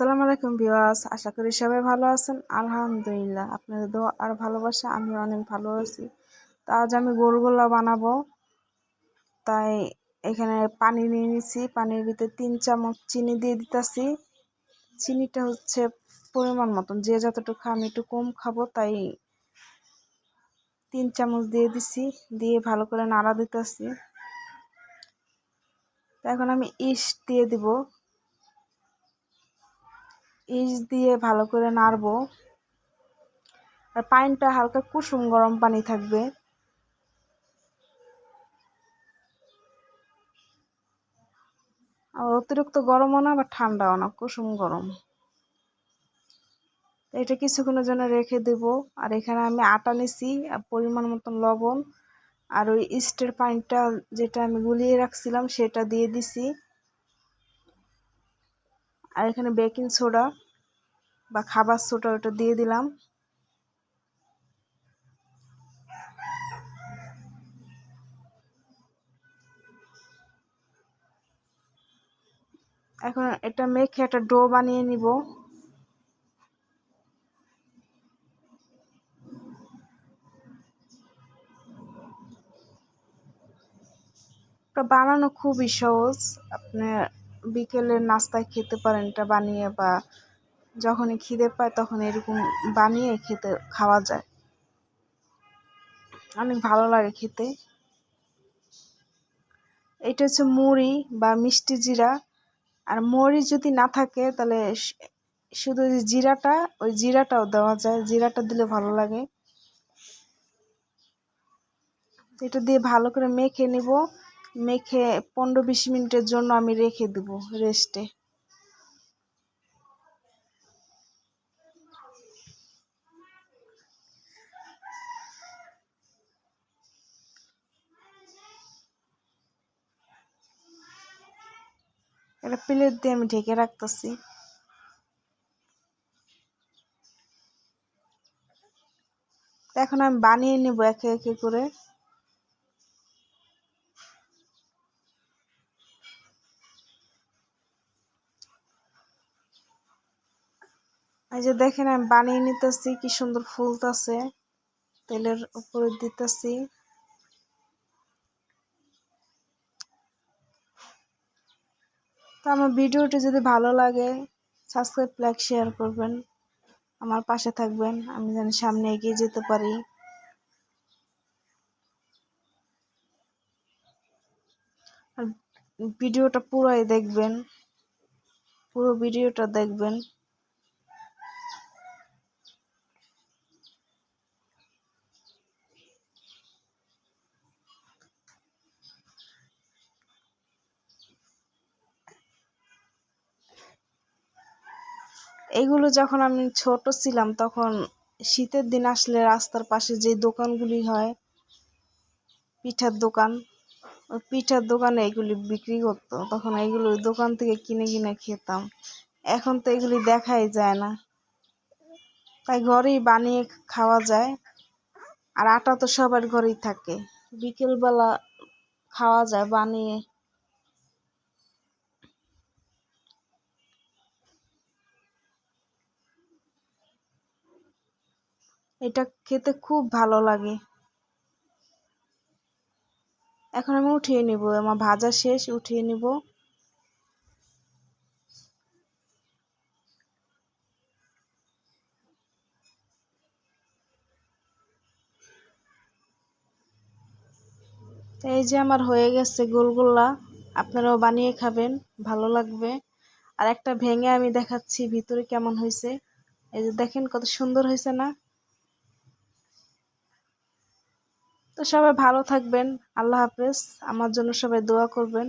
আসসালামু আলাইকুম বিওয়াস আশা করি সবাই ভালো আছেন। আলহামদুলিল্লাহ, আপনাদের দোয়া আর ভালোবাসা আমি অনেক ভালো আছি। তো আজ আমি গোলগোলা বানাবো। তাই এখানে পানি নিয়ে নিছি। পানির ভিতরে তিন চামচ চিনি দিয়ে দিতেছি। চিনিটা হচ্ছে পরিমাণ মতন, যে যতটুকু আমি একটু কম খাব তাই তিন চামচ দিয়ে দিছি। দিয়ে ভালো করে নাড়া দিতেছি। এখন আমি ইস্ট দিয়ে দিব। ইস দিয়ে ভালো করে নাড়বো। আর পানিটা হালকা কুসুম গরম পানি থাকবে। অতিরিক্ত গরমও না বা ঠান্ডাও না, কুসুম গরম। এটা কিছুক্ষণের জন্য রেখে দেব। আর এখানে আমি আটা নিছি, আর পরিমাণ মতন লবণ। আর ওই ইস্টের পানিটা যেটা আমি গুলিয়ে রাখছিলাম, সেটা দিয়ে দিছি। আর এখানে বেকিং সোডা বা খাবার সোডা ওটা দিয়ে দিলাম। এখন এটা মেখে একটা ডো বানিয়ে নিব। বানানো খুবই সহজ। আপনি বিকেলের নাস্তায় খেতে পারেন, এটা বানিয়ে বা যখনই খিদে পায় তখন এরকম বানিয়ে খেতে, খাওয়া যায়। অনেক ভালো লাগে খেতে। এটা হচ্ছে মুড়ি বা মিষ্টি জিরা। আর মরিচ যদি না থাকে তাহলে শুধু যে জিরাটা, ওই জিরাটাও দেওয়া যায়। জিরাটা দিলে ভালো লাগে। এটা দিয়ে ভালো করে মেখে নিব। মেখে পনেরো বিশ মিনিটের জন্য আমি রেখে দেব রেস্টে এটা প্লেট দিয়ে আমি ঢেকে রাখতেছি। এখন আমি বানিয়ে নেব একে একে করে। এই যে দেখেন, আমি বানিয়ে নিতেছি, কি সুন্দর ফুলতেছে তেলের উপরে দিতেছি। তো আমার ভিডিওটি যদি ভালো লাগে সাবস্ক্রাইব লাইক শেয়ার করবেন। আমার পাশে থাকবেন, আমি যেন সামনে এগিয়ে যেতে পারি। আর ভিডিওটা পুরাই দেখবেন, পুরো ভিডিওটা দেখবেন। এইগুলো যখন আমি ছোট ছিলাম, তখন শীতের দিন আসলে রাস্তার পাশে যে দোকানগুলি হয়, পিঠার দোকান, ওই পিঠার দোকানে এগুলি বিক্রি করতো। তখন এগুলো দোকান থেকে কিনে কিনে খেতাম। এখন তো এগুলি দেখাই যায় না। তাই ঘরেই বানিয়ে খাওয়া যায়। আর আটা তো সবার ঘরেই থাকে। বিকেলবেলা খাওয়া যায়, বানিয়ে এটা খেতে খুব ভালো লাগে। এখন আমি উঠিয়ে নিব, আমার ভাজা শেষ, উঠিয়ে নিব। এই যে আমার হয়ে গেছে গোলগোল্লা, আপনারাও বানিয়ে খাবেন, ভালো লাগবে। আর একটা ভেঙে আমি দেখাচ্ছি ভিতরে কেমন হয়েছে। এই যে দেখেন কত সুন্দর হয়েছে না? তো সবাই ভালো থাকবেন আল্লাহ হাফেজ। আমার জন্য সবাই দোয়া করবেন।